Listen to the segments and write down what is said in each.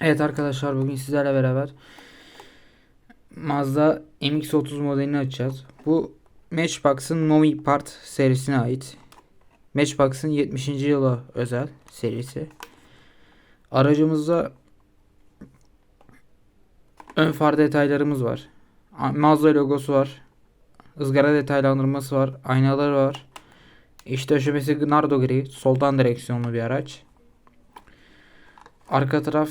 Evet arkadaşlar bugün sizlerle beraber Mazda MX-30 modelini açacağız. Bu Matchbox'ın Momi Part serisine ait. Matchbox'ın 70. yıla özel serisi. Aracımızda ön far detaylarımız var. Mazda logosu var. ızgara detaylandırması var. Aynaları var. İç döşemesi Nardo gri. Soldan direksiyonlu bir araç. Arka taraf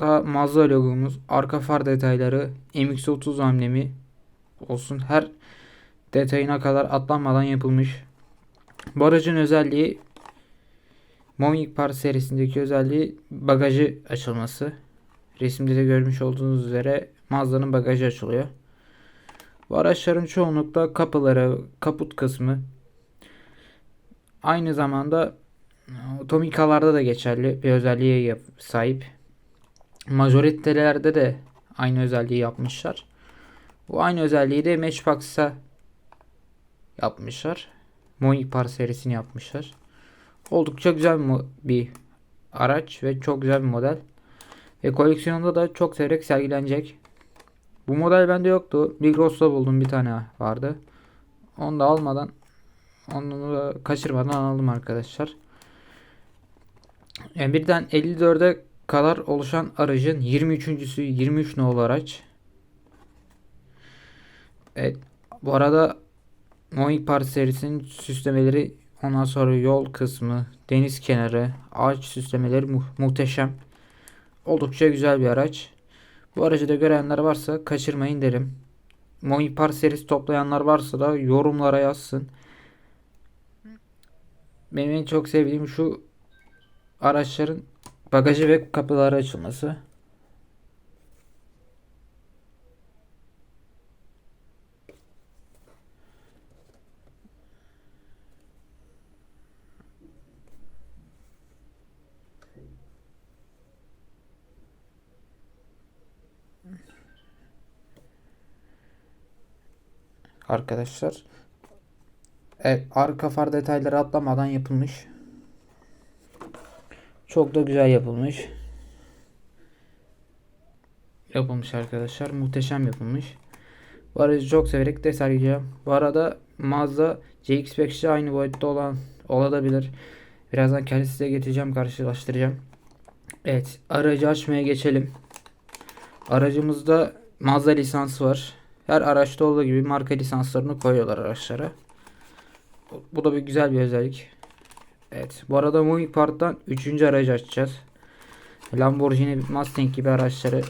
da Mazda logomuz, arka far detayları, MX-30 amblemi olsun. Her detayına kadar atlanmadan yapılmış. Bu aracın özelliği Momic Par serisindeki özelliği bagajı açılması. Resimde de görmüş olduğunuz üzere Mazda'nın bagajı açılıyor. Bu araçların çoğunlukla kapıları, kaput kısmı aynı zamanda Tomikalarda da geçerli bir özelliğe sahip. Majoritelerde de aynı özelliği yapmışlar. Bu aynı özelliği de Matchbox'a yapmışlar. Monik Par serisini yapmışlar. Oldukça güzel bir araç ve çok güzel bir model. Ve koleksiyonda da çok severek sergilenecek. Bu model bende yoktu. Migros'ta buldum bir tane vardı. Onu da almadan onu da kaçırmadan aldım arkadaşlar. Yani birden 54'e kadar oluşan aracın 23.sü 23 nolu araç. Evet. Bu arada Moing Park serisinin süslemeleri ondan sonra yol kısmı, deniz kenarı, ağaç süslemeleri mu muhteşem. Oldukça güzel bir araç. Bu aracı da görenler varsa kaçırmayın derim. Moing Park serisi toplayanlar varsa da yorumlara yazsın. Benim en çok sevdiğim şu araçların bagajı ve kapıları açılması. Arkadaşlar. Evet, arka far detayları atlamadan yapılmış. Çok da güzel yapılmış. Yapılmış arkadaşlar. Muhteşem yapılmış. Bu aracı çok severek de sergileyeceğim. Bu arada Mazda CX-5'te aynı boyutta olan olabilir. Birazdan kendisi size getireceğim, karşılaştıracağım. Evet, aracı açmaya geçelim. Aracımızda Mazda lisansı var. Her araçta olduğu gibi marka lisanslarını koyuyorlar araçlara. Bu da bir güzel bir özellik. Evet. Bu arada Moving Part'tan 3. aracı açacağız. Lamborghini Mustang gibi araçları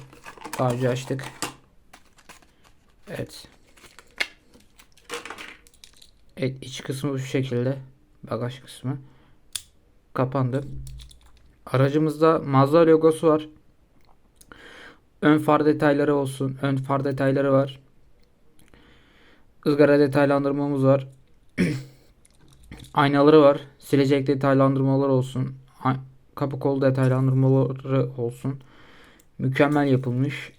daha önce açtık. Evet. Evet iç kısmı bu şekilde. Bagaj kısmı. Kapandı. Aracımızda Mazda logosu var. Ön far detayları olsun. Ön far detayları var. Izgara detaylandırmamız var. Aynaları var. Silecek detaylandırmalar olsun. Kapı kol detaylandırmaları olsun. Mükemmel yapılmış.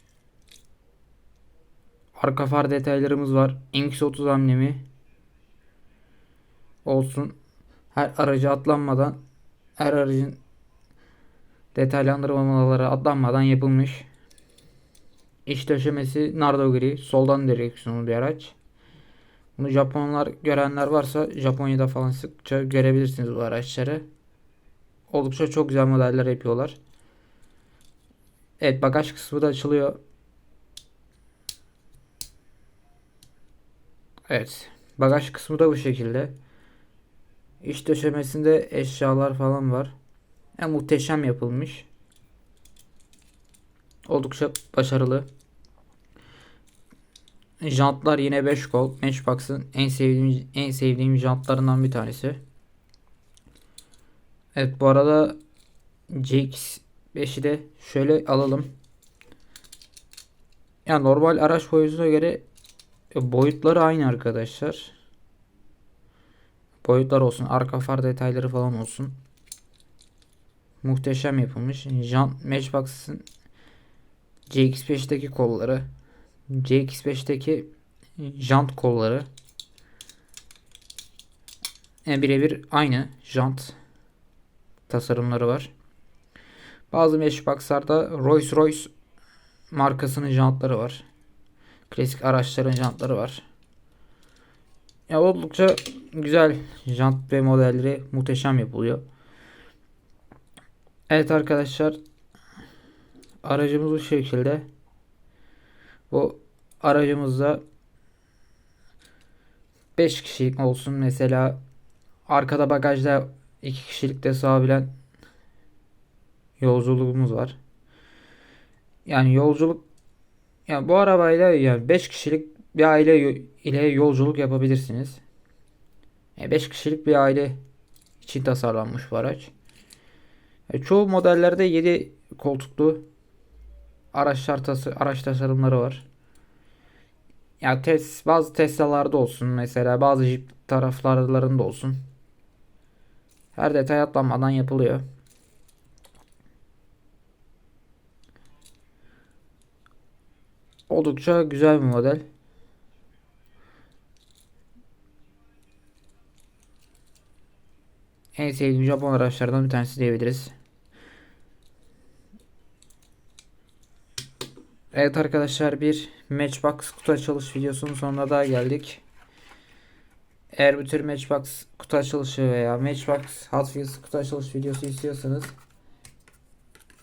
Arka far detaylarımız var. MX-30 amblemi olsun. Her aracı atlanmadan her aracın detaylandırmaları atlanmadan yapılmış. İç döşemesi nardo gri. Soldan direksiyonlu bir araç. Bunu Japonlar görenler varsa Japonya'da falan sıkça görebilirsiniz bu araçları. Oldukça çok güzel modeller yapıyorlar. Evet bagaj kısmı da açılıyor. Evet. Bagaj kısmı da bu şekilde. İç döşemesinde eşyalar falan var. Yani muhteşem yapılmış. Oldukça başarılı. Jantlar yine 5 kol. Matchbox'ın en sevdiğim en sevdiğim jantlarından bir tanesi. Evet bu arada CX5'i de şöyle alalım. Yani normal araç boyutuna göre e, boyutları aynı arkadaşlar. Boyutlar olsun, arka far detayları falan olsun. Muhteşem yapılmış. Jant Matchbox'ın CX5'teki kolları CX5'teki jant kolları yani birebir aynı jant tasarımları var. Bazı Matchbox'larda Rolls Royce markasının jantları var. Klasik araçların jantları var. Ya oldukça güzel jant ve modelleri muhteşem yapılıyor. Evet arkadaşlar aracımız bu şekilde. Bu aracımızda 5 kişilik olsun mesela arkada bagajda 2 kişilik de sığabilen yolculuğumuz var. Yani yolculuk yani bu arabayla yani 5 kişilik bir aile ile yolculuk yapabilirsiniz. 5 kişilik bir aile için tasarlanmış bu araç. E, çoğu modellerde 7 koltuklu araçlar tası araç tasarımları var. Ya tes bazı Tesla'larda olsun mesela bazı Jeep taraflarında olsun. Her detay atlanmadan yapılıyor. Oldukça güzel bir model. En sevdiğim Japon araçlardan bir tanesi diyebiliriz. Evet arkadaşlar bir Matchbox kutu açılış videosunun sonuna daha geldik. Eğer bu tür Matchbox kutu açılışı veya Matchbox Hot Wheels kutu açılış videosu istiyorsanız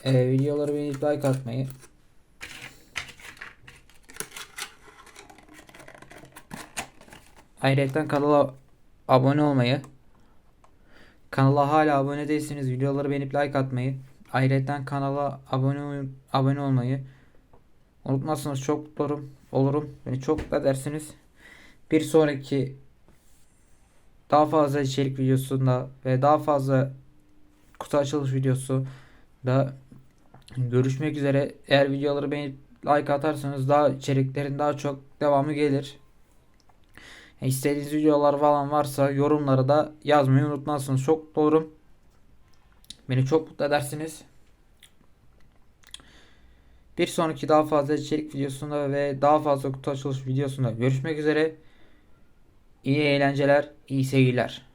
e, videoları beğenip like atmayı Ayrıca kanala abone olmayı Kanala hala abone değilseniz videoları beğenip like atmayı Ayrıca kanala abone abone olmayı Unutmazsanız çok mutlu olurum. olurum. Beni çok mutlu edersiniz. Bir sonraki daha fazla içerik videosunda ve daha fazla kutu açılış videosu da görüşmek üzere. Eğer videoları beğenip like atarsanız daha içeriklerin daha çok devamı gelir. İstediğiniz videolar falan varsa yorumları da yazmayı unutmazsınız. Çok mutlu olurum. Beni çok mutlu edersiniz. Bir sonraki daha fazla içerik videosunda ve daha fazla kutu açılış videosunda görüşmek üzere. İyi eğlenceler, iyi seyirler.